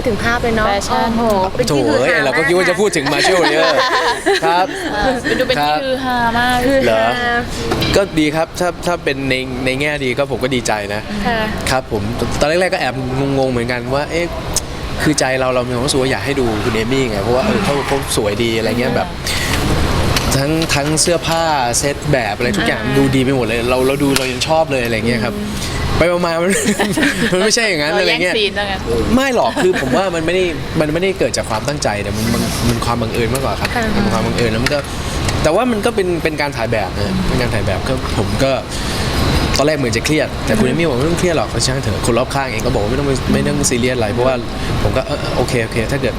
ดถึงภาพเลยเนาะแฟชั่น โอ้โหเป็นโถที่ฮือเอ้ยฮาเราก็คิดว่าจะพูดถึงมาเชลเยอะครับเป็นดูเป็นครัที่บฮือฮามาก คือเหรอ ฮาก็ดีครับถ้าถ้าเป็นในในแง่ดีก็ผมก็ดีใจนะ ค่ะ ครับผมตอนแรกๆก็แอบงงๆเหมือนกันว่าเอ๊ะคือใจเราเรามีความรู้สึกว่าอยากให้ดูคุณเอมี่ไงเพราะว่าเออเขาเขาสวยดีอะไรเงี้ยแบบ ทั้งทั้งเสื้อผ้าเซตแบบอะไรทุกอย่างดูดีไปหมดเลย เราเราดูเรายังชอบเลยอะไรเงี้ยครับ ไปมาๆมัน มันไม่ใช่อย่างนั้นเราอะไรแย่งเงี้ยซีนแล้วกันไม่หรอกคือผมว่ามันไม่ได้มันไม่ได้เกิดจากความตั้งใจแต่มันมันมันความบังเอิญมากกว่าครับค่ะ มันความบังเอิญแล้วมันก็แต่ว่ามันก็เป็นเป็นการถ่ายแบบนะเป็นการถ่ายแบบก็ผมก็ตอนแรกเหมือนจะเครียดแต่คุณเอมี่บอกว่าไม่ต้องเครียดหรอกเขาช่างเถอะคนรอบข้างเองก็บอกว่าไม่ต้องไม่ต้องซีเรียสอะไรเพราะว่าผมก็เออเออโอเคโอเค ถ้าเกิด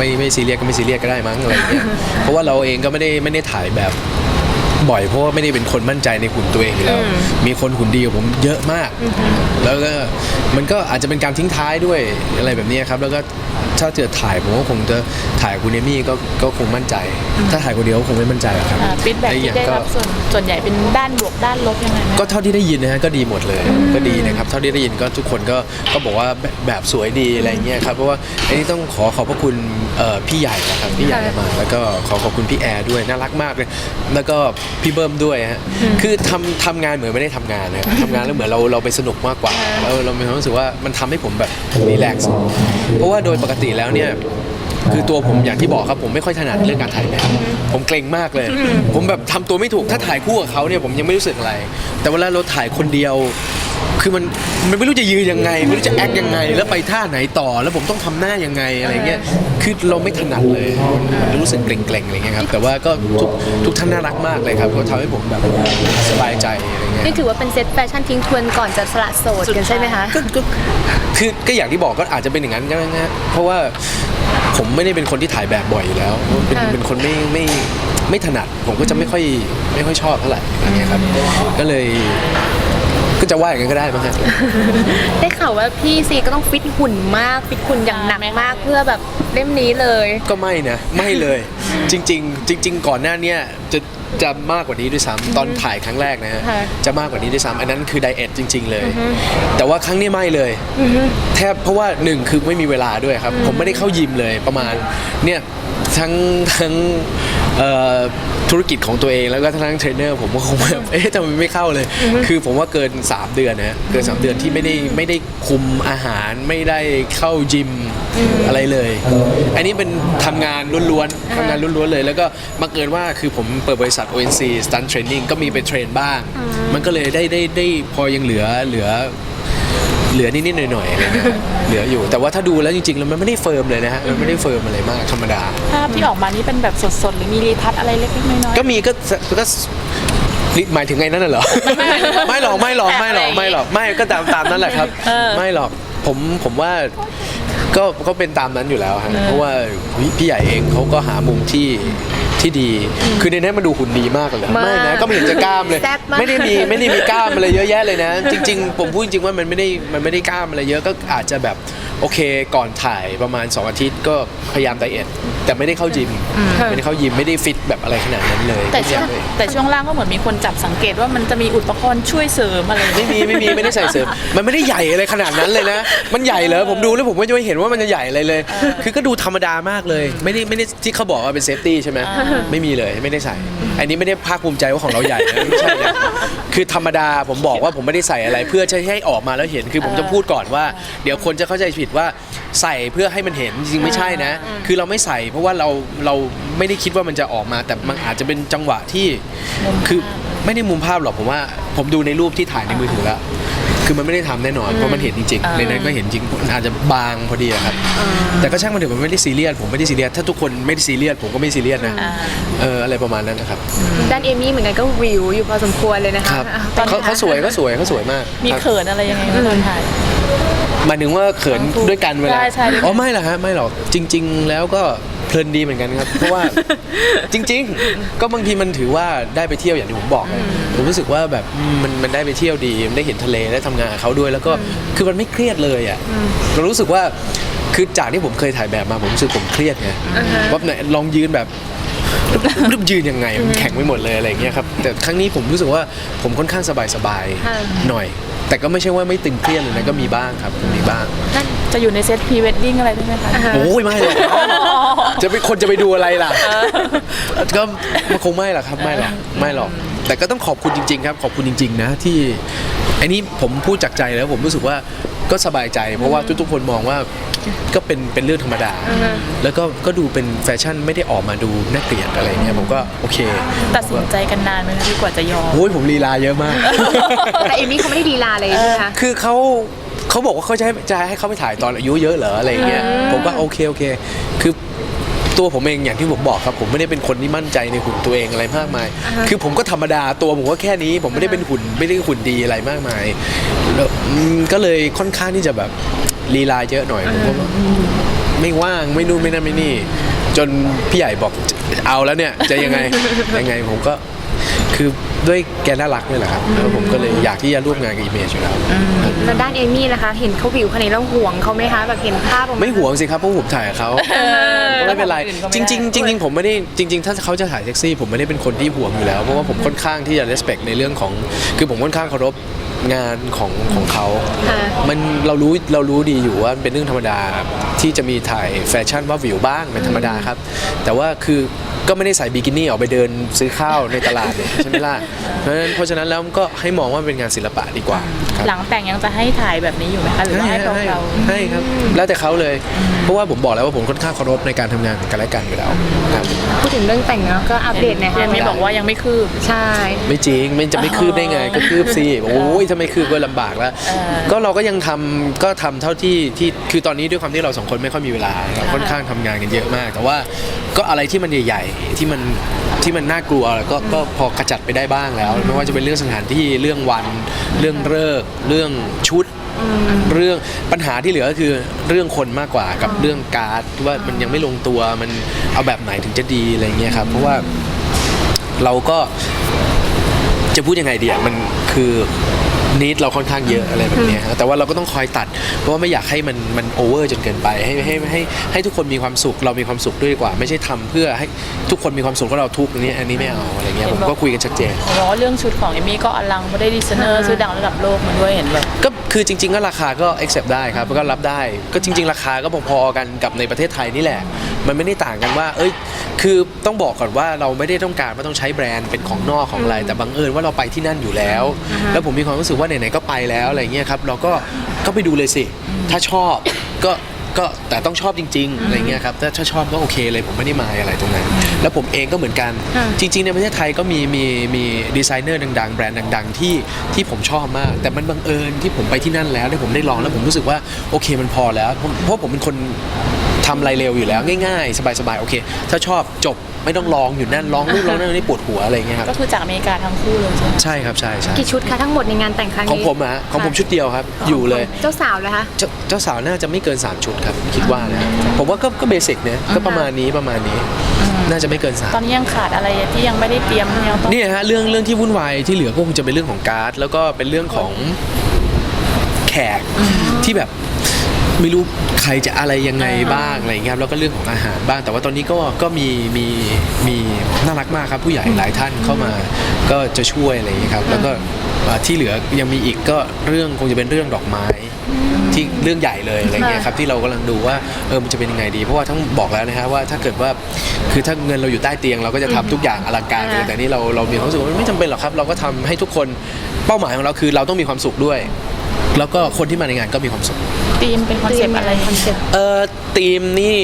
ไม่ไม่ซีเรียสก็ไม่ซีเรียสก็ได้มั้งอะไรอย่างเงี้ยเพราะว่าเราเองก็ไม่ได้ไม่ได้ถ่ายแบบบ่อยเพราะว่าไม่ได้เป็นคนมั่นใจในหุ่นตัวเองอยู่แล้ว มีคนหุ่นดีกว่าผมเยอะมาก แล้วก็มันก็อาจจะเป็นการทิ้งท้ายด้วยอะไรแบบนี้ครับ แล้วก็ ถ้าเกิดถ่ายผมก็คงจะถ่ายคุณเอมี่ก็ก็คงมั่นใจ ถ้าถ่ายคนเดียวก็คงไม่มั่นใจหรอกครับฟีดแบ็กและอีที่อย่างได้ก็รับส่วนส่วนใหญ่เป็นด้านบวกด้านลบยังไงไหมก็เท่าที่ได้ยินนะฮะก็ดีหมดเลยก็ดีนะครับเท่าที่ได้ยินก็ทุกคนก็ก็บอกว่าแบบแบบสวยดีอะไรเงี้ยครับเพราะว่าอันนี้ต้องขอขอบพระคุณเอ่อพี่ใหญ่นะครับพี่ใหญ่มา แล้วก็ขอขอบคุณพี่แอร์ด้วยน่ารักมากเลยแล้วก็พี่เบิ้มด้วยฮะคือทำทำงานเหมือนไม่ได้ทำงานนะทำงานแล้วเหมือนเราเราไปสนุกมากกว่าแล้วเรามีความรู้สึกว่ามันทำให้ผมแบบรีแลกซ์เพราะว่าโดยปกติแล้วเนี่ยคือตัวผมอย่างที่บอกครับผมไม่ค่อยถนัดเรื่องการถ่ายแบบผมเกรงมากเลย ผมแบบทำตัวไม่ถูกถ้าถ่ายคู่กับเขาเนี่ยผมยังไม่รู้สึกอะไร แต่เวลาเราถ่ายคนเดียว คือมันมันไม่รู้จะยืนยังไง ไม่รู้จะแอคยังไง แล้วไปท่าไหนต่อ แล้วผมต้องทำหน้ายังไงอะไรเงี้ยคือเราไม่ถนัดเลยมันรู้สึกเกรงๆอะไรเงี้ยครับแต่ว่าก็ทุกทุกท่านน่ารักมากเลยครับเขาทำให้ผมแบบสบายใจอะไรเงี้ย นี่ถือว่าเป็นเซตแฟชั่นทิ้งทวนก่อนจะสละโสดกันใช่ไหมคะ ก็ก็คือก็อย่างที่บอกก็อาจจะเป็นอย่างนั้นก็ได้นะเพราะว่าผมไม่ได้เป็นคนที่ถ่ายแบบบ่อยอยู่แล้วเป็นค่ะ เป็นคนไม่ไม่ไม่ถนัด ผมก็จะไม่ค่อยไม่ค่อยชอบเท่าไหร่อย่างเงี้ยครับก็เลย ก็จะว่าอย่างนั้นก็ได้มั้งฮะ ได้ข่าวว่าพี่ซีก็ต้องฟิตหุ่นมาก ฟิตหุ่นอย่างหนักมากเพื่อแบบเล่มนี้เลย ก็ไม่นะ ไม่เลย จริง ๆ จริง ๆ ก่อนหน้าเนี้ยจะ จะมากกว่านี้ด้วยซ้ำตอนถ่ายครั้งแรกนะฮะค่ะจะมากกว่านี้ด้วยซ้ำอันนั้นคือไดเอทจริง ๆ เลย แต่ว่าครั้งนี้ไม่เลยแทบเพราะว่าหนึ่งคือไม่มีเวลาด้วยครับ ผมไม่ได้เข้ายิมเลยประมาณเนี่ยทั้งทั้งเอ่อ ธุรกิจของตัวเองแล้วก็ทั้งเทรนเนอร์ผมก็คงแบบเอ๊ะทำไมไม่เข้าเลย คือผมว่าเกิน 3 เดือนนะฮะเกิน 3 เดือนที่ไม่ได้ไม่ได้คุมอาหารไม่ได้เข้ายิมอะไรเลย อันนี้เป็นทำงานล้วนๆทำงานล้วนๆเลย แล้วก็มาเกินว่าคือผมเปิดบริษัท ONC Stunt Training ก็มีไปเทรนบ้าง มันก็เลยได้ได้ได้พอยังเหลือเหลือ เหลือนิดๆหน่อยๆอะไรเงี้ยเหลืออยู่แต่ว่าถ้าดูแล้วจริงๆแล้วมันไม่ได้เฟิร์มเลยนะฮะมันไม่ได้เฟิร์มอะไรมากธรรมดา ภาพที่ออกมานี่เป็นแบบสดๆ หรือมีรีทัชอะไรเล็กๆน้อยๆ ก็มีก็ก็หมายถึงไงนั่นน่ะเหรอไม่หรอกไม่หรอกไม่หรอกไม่หรอกไม่ก็ตามตามนั้นแหละครับไม่หรอกผมผมว่าก็ก็เป็นตามนั้นอยู่แล้วฮะเพราะว่าพี่ใหญ่เองเขาก็หามุมที่ ที่ดี คือในนั้นมันดูหุ่นดีมากเลยมากไม่นะก็ไม่เห็นจะกล้ามเลย แซ่บมาก ไม่ได้มีไม่ได้มีกล้ามอะไรเยอะแยะเลยนะ จริง ๆ ผมพูดจริงๆว่ามันไม่ได้มันไม่ได้กล้ามอะไรเยอะก็อาจจะแบบโอเคก่อนถ่ายประมาณ 2 อาทิตย์ก็พยายามไดเอท แต่ไม่ได้เข้ายิมไม่ได้เข้ายิมไม่ได้ฟิตแบบอะไรขนาดนั้นเลยแต่ช่วงไม่ได้แต่ช่วงล่างก็เหมือนมีคนจับสังเกตว่ามันจะมีอุปกรณ์ช่วยเสริมอะไรอย่างเงี้ยไม่มีไม่มีไม่ได้ใส่เสริม มันไม่ได้ใหญ่อะไรขนาดนั้นเลยนะ มันใหญ่เหรอผมดูแล้วผมก็จะไม่เห็นว่ามันจะใหญ่อะไรเลย คือก็ดูธรรมดามากเลย ไม่ได้ไม่ได้ที่เขาบอกว่าเป็นเซฟตี้ใช่ไหมไม่มีเลยไม่ได้ใส่ อันนี้ไม่ได้ภาคภูมิใจว่าของเราใหญ่นะไม่ใช่นะคือธรรมดาผมบอกว่าผมไม่ได้ใส่อะไร เพื่อจะให้ออกมาแล้วเห็นคือผมจะพูดก่อนว่า เดี๋ยวคนจะเข้าใจผิดว่าใส่เพื่อให้มันเห็นจริงๆไม่ใช่นะ คือเราไม่ใส่เพราะว่าเราเราไม่ได้คิดว่ามันจะออกมา แต่มันอาจจะเป็นจังหวะที่คือไม่ได้มุมภาพหรอกผมว่า ผมดูในรูปที่ถ่ายในมือถือแล้ว คือมันไม่ได้ทำแน่นอนเพราะมันเห็นจริงอ่าๆในนั้นก็เห็นจริงมันอาจจะบางพอดีอะครับ แต่ก็ช่างมันเถอะมันไม่ได้ซีเรียสผมไม่ได้ซีเรียสถ้าทุกคนไม่ได้ซีเรียสผมก็ไม่ซีเรียสนะอ่าเอออะไรประมาณนั้นนะครับด้านเอมี่เหมือนกันก็วิวอยู่พอสมควรเลยนะคะครับอะเขาเขาสวยเขาสวยเขาสวยมากมีครับ เขินอะไรยังไงไหมตอนถ่าย หมายถึงว่าเขินด้วยกันเวลา ใช่ใช่ อ๋อไม่หรอกฮะไม่หรอกจริง ๆ แล้วก็ เพลินดีเหมือนกันครับ เพราะว่าจริง ๆ ก็บางทีมันถือว่าได้ไปเที่ยวอย่างที่ผมบอกไงผมรู้สึกว่าแบบมันมันได้ไปเที่ยวดีมันได้เห็นทะเลได้ทำงานกับเขาด้วย แล้วก็คือมันไม่เครียดเลยอะเรารู้สึกว่าคือจากที่ผมเคยถ่ายแบบมาผมรู้สึกผมเครียดไงว่าไหนลองยืนแบบรึบยืนยังไงมันแข็งไปหมดเลยอะไรอย่างเงี้ยครับแต่ครั้งนี้ผมรู้สึกว่าผมค่อนข้างสบายๆค่ะหน่อย แต่ก็ไม่ใช่ว่าไม่ตึงเครียดเลยนะก็มีบ้างครับมีบ้างนั่นจะอยู่ในเซตพรีเวดดิ้งอะไรด้วยไหมคะโอ้ยไม่หรอกจะเป็นคนจะไปดูอะไรล่ะก็มันคงไม่หรอกครับไม่หรอกไม่หรอก แต่ก็ต้องขอบคุณจริง ๆ ครับ ขอบคุณจริง ๆ นะที่ อันนี้ผมพูดจากใจแล้วผมรู้สึกว่าก็สบายใจ เพราะว่าทุกๆคนมองว่าก็เป็นเป็นเรื่องธรรมดา แล้วก็ก็ดูเป็นแฟชั่นไม่ได้ออกมาดูน่าเกลียดอะไรเงี้ยผมก็โอเคตัดสินใจกันนานไหมคะที่กว่าจะยอมโอ้ยผมลีลาเยอะมาก แต่เอมี่เขาไม่ได้ดีลาเลยใช่ไหมคะคือเขาเขาบอกว่าเขาจะให้จะให้เขาไปถ่ายตอนอายุเยอะเหรออะไรเงี้ยผมก็โอเคโอเค คือ ตัวผมเองอย่างที่ผมบอกครับ ผมไม่ได้เป็นคนที่มั่นใจในหุ่นตัวเองอะไรมากมาย คือผมก็ธรรมดาตัวผมก็แค่นี้ ผมไม่ได้เป็นหุ่นไม่ได้หุ่นดีอะไรมากมายแล้วอืมก็เลยค่อนข้างที่จะแบบลีลาเยอะหน่อยผมก็แบบไม่ว่างไม่นู่นไม่นั่นไม่นี่ จนพี่ใหญ่บอกเอาแล้วเนี่ยจะยังไงยังไงผมก็คือ ด้วยแกน่ารักนี่แหละครับแล้วผมก็เลยอยากที่จะร่วมงานกับอีเมจอยู่แล้ว แล้วด้านเอมี่นะคะ เห็นเขาวิวขนาดนี้แล้วห่วงเขาไหมคะแบบเห็นภาพออกา ไม่ห่วงสิครับเพราะผมถ่ายกับเขาก็ไม่เป็นไรแล้วคนอื่นก็ไม่จได้ริงๆจริง ๆ ผมไม่ได้จริง ๆ ถ้าเขาจะถ่ายเซ็กซี่ ผมไม่ได้เป็นคนที่ห่วงอยู่แล้วเพราะว่าผมค่อนข้างที่จะ respect ในเรื่องของ คือผมค่อนข้างเคารพ งานของของเขา ค่ะมันเรารู้เรารู้ดีอยู่ว่ามันเป็นเรื่องธรรมดาที่จะมีถ่ายแฟชั่นว่าวิวบ้างเป็นธรรมดาครับ แต่ว่าคือก็ไม่ได้ใส่บิกินี่ออกไปเดินซื้อข้าวในตลาดเนี่ยใช่ไหมล่ะเพราะฉะนั้นเพราะฉะนั้นแล้วก็ให้มองว่าเป็นงานศิลปะดีกว่าครับ หลังแต่งยังจะให้ถ่ายแบบนี้อยู่ไหมคะหรือว่าให้เราเราให้ครับแล้วแต่เขาเลย เพราะว่าผมบอกแล้วว่าผมค่อนข้างเคารพในการทำงานของกันและกันอยู่แล้วครับ พูดถึงเรื่องแต่งเนาะก็อัปเดตหน่อยเอค่ะมี่บอกว่ายังไม่คืบ ใช่ ไม่จริงมันจะไม่คืบได้ไงก็คืบสิโอ้ยถ้าไม่คืบก็ลำบากแล้วเออก็เราก็ยังทำก็ทำเท่าที่ที่คือตอนนี้ด้วยความที่เราสองคนไม่ค่อยมีเวลาเราค่อนข้างทำงานกันเยอะมาก แต่ว่าก็อะไรที่มันใหญ่ ๆ ที่มันที่มันน่ากลัวก็ก็พอกระจัดไปได้บ้างแล้ว ไม่ว่าจะเป็นเรื่องสถานที่เรื่องวัน เรื่องเลิกษ์เรื่องชุด เรื่องปัญหาที่เหลือก็คือเรื่องคนมากกว่ากับเรื่องการ์ดว่ามันยังไม่ลงตัวมันเอาแบบไหนถึงจะดีอะไรเงี้ยครับเพราะว่าเราก็จะพูดยังไงดีอะมันคือ นิดเราค่อนข้างเยอะอะไรแบบเนี้ยฮะแต่ว่าเราก็ต้องคอยตัด เพราะว่าไม่อยากให้มันมันโอเวอร์จนเกินไปให้ให้ให้ให้ทุกคนมีความสุขเรามีความสุขด้วยดีกว่า ไม่ใช่ทำเพื่อให้ทุกคนมีความสุขเพราะเราทุกข์อันนี้อันนี้ไม่เอาอะไรเงี้ยผมก็คุยกันชัดเจนบอกว่าเรื่องชุดของเอมี่ก็อลังไม่ได้ดีไซเนอร์ชื่อดังระดับโลกมาด้วยเห็นแบบก็คือจริง ๆ ก็ราคาก็ accept ได้ครับก็รับได้ ก็จริง ๆ ราคาก็พอๆกันกับในประเทศไทยนี่แหละมันไม่ได้ต่างกันว่า เอ้ย คือต้องบอกก่อนว่าเราไม่ได้ต้องการว่าต้องใช้แบรนด์เป็นของนอกของอะไร แต่บังเอิญว่าเราไปที่นั่นอยู่แล้ว แล้วผมมีความรู้สึกว่าไหนๆก็ไปแล้วอะไรเงี้ยครับ เราก็ก็ไปดูเลยสิ ถ้าชอบก็ก็แต่ต้องชอบจริงๆอะไรเงี้ยครับถ้าถ้าชอบก็โอเคเลยผมไม่ได้มายอะไรตรงนั้น แล้วผมเองก็เหมือนกันค่ะจริง ๆ ในประเทศไทยก็มีมีมีดีไซเนอร์ดัง ๆ แบรนด์ดัง ๆ ที่ที่ผมชอบมาก แต่มันบังเอิญที่ผมไปที่นั่นแล้วได้ผมได้ลองแล้วผมรู้สึกว่าโอเคมันพอแล้วเพราะเพราะผมเป็นคน ทำอะไรเร็วอยู่แล้วง่ายๆ สบายๆ โอเค ถ้าชอบจบไม่ต้องลองอยู่นั่นลองนู่นลองนั่นนี่ปวดหัวอะไรเงี้ยครับก็คือจากอเมริกาทั้งคู่เลยใช่ไหมใช่ครับใช่ใช่กี่ชุดคะทั้งหมดในงานแต่งครั้งนี้ของผมอะฮะของผมชุดเดียวครับ อยู่เลย เจ้าสาวเลยคะ เจ้าเจ้าสาวน่าจะไม่เกิน 3 ชุดครับ คิดว่านะผมว่าก็ก็เบสิกเนี่ยก็ประมาณนี้ประมาณนี้ น่าจะไม่เกินสาม ตอนนี้ยังขาดอะไรที่ยังไม่ได้เตรียมยังต้องเนี่ยฮะเรื่องเรื่องที่วุ่นวายที่เหลือก็คงจะเป็นเรื่องของการ์ด แล้วก็เป็นเรื่องของแขกที่แบบ ไม่รู้ใครจะอะไรยังไงบ้างอะไรอย่างเงี้ยครับแล้วก็เรื่องของอาหารบ้าง แต่ว่าตอนนี้ก็ก็มีมีมีน่ารักมากครับผู้ใหญ่หลายท่านเข้ามาก็จะช่วยอะไรอย่างเงี้ยครับแล้วก็เอ่อที่เหลือยังมีอีกก็เรื่องคงจะเป็นเรื่องดอกไม้ที่เรื่องใหญ่เลยอะไรเงี้ยครับที่เรากำลังดูว่าเออมันจะเป็นยังไงดีเพราะว่าทั้งบอกแล้วนะฮะว่าถ้าเกิดว่าคือถ้าเงินเราอยู่ใต้เตียง เราก็จะทำทุกอย่างอลังการเลยอ่าแต่นี่เราเรามีความรู้สึกว่ามันไม่จำเป็นหรอกครับ เราก็ทำให้ทุกคนเป้าหมายของเราคือเราต้องมีความสุขด้วย แล้วก็คนที่มาในงานก็มีความสุขธีมเป็นคอนเซปต์อะไรคอนเซ็ปต์เอ่อทีมนี่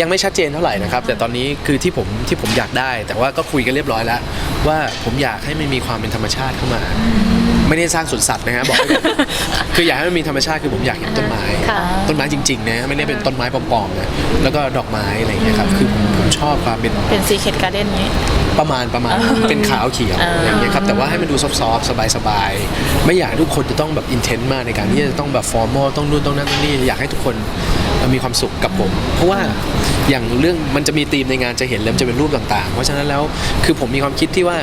ยังไม่ชัดเจนเท่าไหร่นะครับ แต่ตอนนี้คือที่ผมที่ผมอยากได้ แต่ว่าก็คุยกันเรียบร้อยแล้ว ว่าผมอยากให้มันมีความเป็นธรรมชาติเข้ามา ไม่ได้สร้างสวนสัตว์นะฮะบอกไว้ก่อนคืออยากให้มันมีธรรมชาติคือผมอยากเห็นต้นไม้ค่ะต้นไม้จริงๆนะไม่ได้เป็นต้นไม้ปลอมๆนะแล้วก็ดอกไม้อะไรอย่างเงี้ยครับคือผมผมชอบความเป็นเป็นซีเคดการ์เด้นนี้ ประมาณประมาณเป็นขาวเขียวอ่าอะไรอย่างเงี้ยครับแต่ว่าให้มันดูซอฟต์ๆสบายๆไม่อยากให้ทุกคนจะต้องแบบอินเทนต์มากในการที่จะต้องแบบฟอร์มอลต้องนู่นต้องนั่นต้องนี่อยากให้ทุกคนเอ่อมีความสุขกับผม เพราะว่าอย่างเรื่องมันจะมีธีมในงานจะเห็นแล้วมันจะเป็นรูปต่างๆ เพราะฉะนั้นแล้วคือผมมีความคิดที่ว่า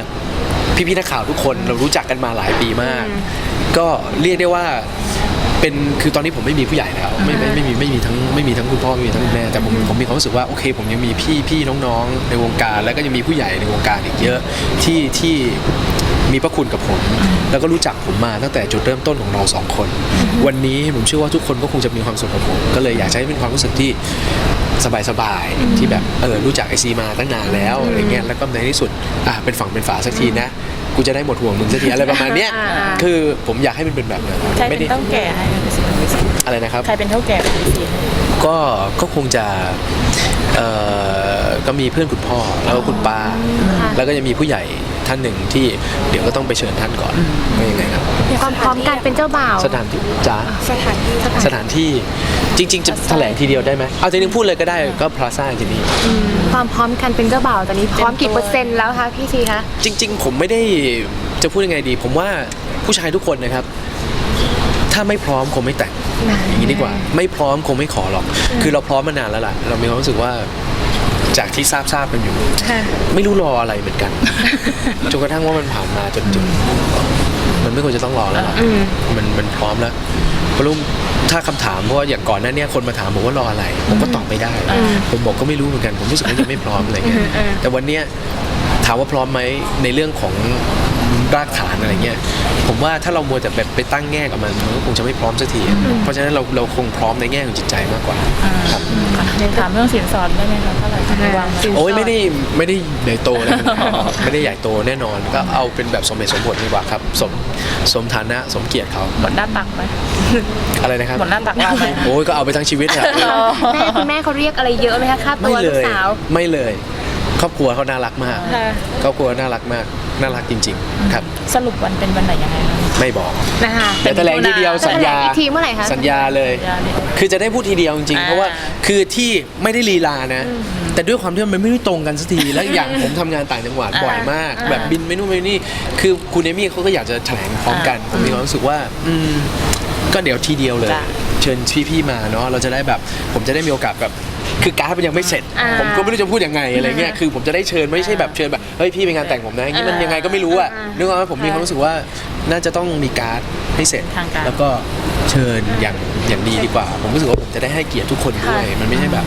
พี่ๆนักข่าวทุกคนเรารู้จักกันมาหลายปีมาก ก็เรียกได้ว่า เป็นคือตอนนี้ผมไม่มีผู้ใหญ่แล้วไม่ไม่ไม่มีไม่มีทั้งไม่มีทั้งคุณพ่อไม่มีทั้งคุณแม่แต่ผมผมมีความรู้สึกว่าโอเค ผมยังมีพี่พี่น้องๆ ในวงการ แล้วก็ยังมีผู้ใหญ่ในวงการอีกเยอะที่ที่มีพระคุณกับผม แล้วก็รู้จักผมมาตั้งแต่จุดเริ่มต้นของเราสองคน วันนี้ผมเชื่อว่าทุกคนก็คงจะมีความสุขกับผม ก็เลยอยากจะให้เป็นความรู้สึกที่สบายๆที่แบบเออรู้จักไอซีมาตั้งนานแล้วอะไรเงี้ยแล้วก็ในที่สุดอะเป็นฝั่งเป็นฝาสักทีนะ กูจะได้หมดห่วงมึงสักทีอะไรประมาณเนี้ยอ่าอ่า คือผมอยากให้มันเป็นแบบนั้นใครไม่เป็นได้เท่าแก่ให้พี่ซีอะไรนะครับ ใครเป็นเท่าแก่ให้พี่ซีก็ก็คงจะเอ่อก็มีเพื่อนคุณพ่อแล้วก็คุณป้าค่ะแล้วก็จะมีผู้ใหญ่ ท่านหนึ่งที่เดี๋ยวก็ต้องไปเชิญท่านก่อนว่ายังไงครับ ความพร้อมการเป็นเจ้าบ่าว สถานที่จ้าสถานที่สถานที่จริง ๆ จะแถลงทีเดียวได้ไหมเอาจริงๆพูดเลยก็ได้ก็พลาซ่าที่นี่ความพร้อมการเป็นเจ้าบ่าวตอนนี้พร้อมกี่เปอร์เซ็นต์แล้วคะพี่ซีคะจริง ๆ ผมไม่ได้จะพูดยังไงดี ผมว่าผู้ชายทุกคนนะครับถ้าไม่พร้อมคงไม่แต่งอย่างนี้ดีกว่า ไม่พร้อมคงไม่ขอหรอก คือเราพร้อมมานานแล้วล่ะ เรามีความรู้สึกว่า จากที่ทราบทราบกันอยู่ ค่ะ ไม่รู้รออะไรเหมือนกัน จนกระทั่งว่ามันผ่านมาจนถึงมันไม่ควรจะต้องรอแล้วล่ะมันมันพร้อมแล้วเพราะลุงถ้าคำถามเพราะว่าอย่างก่อนหน้าเนี้คนมาถามผมว่ารออะไร ผมก็ตอบไม่ได้ ผมบอกก็ไม่รู้เหมือนกัน ผมรู้สึกว่ายังไม่พร้อมอะไรเงี้ยแต่วันเนี้ยถามว่าพร้อมไหมในเรื่องของ รากฐานอะไรเงี้ยผมว่าถ้าเรามัวแต่แบบไปตั้งแง่กับมันมันก็คงจะไม่พร้อมสักทีเพราะฉะนั้นเราเราคงพร้อมในแง่ของจิตใจมากกว่าครับถามเรื่องสินสอดได้ไหมคะเท่าไหร่ที่วางไว้โอ้ยไม่ได้ไม่ได้ใหญ่โตนะไม่ได้ใหญ่โตแน่นอนก็เอาเป็นแบบสมเหตุสมผลดีกว่าครับ สมสมฐานะสมเกียรติเขาหมดหน้าตักไหมอะไรนะครับหมดหน้าตักเราไหมโอ้ยก็เอาไปทั้งชีวิตอะแม่คุณแม่เขาเรียกอะไรเยอะไหมคะค่าตัไม่วเลลูกยสาวไม่เลย ครอบครัวเขาน่ารักมาก ค่ะ ครอบครัวน่ารักมาก น่ารักจริง ๆ ครับ สรุปวันเป็นวันไหนยังไงคะ ไม่บอก นะคะแต่แถลงทีเดียวจะสัญแถลญางอีกทีเมื่อไหร่คะ สัญญาเลย สัญญาเลยคือจะได้พูดทีเดียวจริงๆ อ่า เพราะว่าคือที่ไม่ได้ลีลานะ แต่ด้วยความที่มันไม่ได้ตรงกันสักทีแล้วอย่างผมทำงานต่างจังหวัดอ่าบ่อยมากอ่าแบบบินไปนู่นไปนี่คือคุณเอมี่เขาก็อยากจะแถลงพร้อมกัน ผมมีความรู้สึกว่า อืม ก็เดี๋ยวทีเดียวเลย จ้ะ เชิญพี่ๆมาเนาะเราจะได้แบบ ผมจะได้มีโอกาสแบบ คือการ์ดมันยังไม่เสร็จ อ่าผมก็ไม่รู้จะพูดยังไงอะไรเงี้ยคือผมจะได้เชิญไม่ใช่แบบเชิญแบบเฮ้ยพี่ไปงานแต่งผมนะอย่างนี้มันยังไงก็ไม่รู้อะนึกออกไหมผมมีความรู้สึกว่าน่าจะต้องมีการ์ดให้เสร็จ ทางการ แล้วก็เชิญอย่างอย่างดีดีกว่า ผมรู้สึกว่าผมจะได้ให้เกียรติทุกคนด้วยมันไม่ใช่แบบ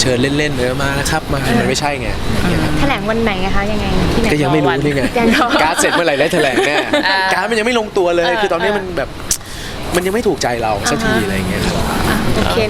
เชิญเล่นๆเออมานะครับมามันไม่ใช่ไงอย่างเงี้ยครับ แถลงวันไหนนะคะยังไงที่ไหน ก็ยังไม่รู้นี่ไง ยังรอ การ์ดเสร็จเมื่อไหร่ได้แถลงแน่อ่าการ์ดมันยังไม่ลงตัวเลยเออคือตอนนี้มันแบบ มันยังไม่ถูกใจเราสักทีอ่าฮะอะไรอย่างเงี้ยครับอะโอเค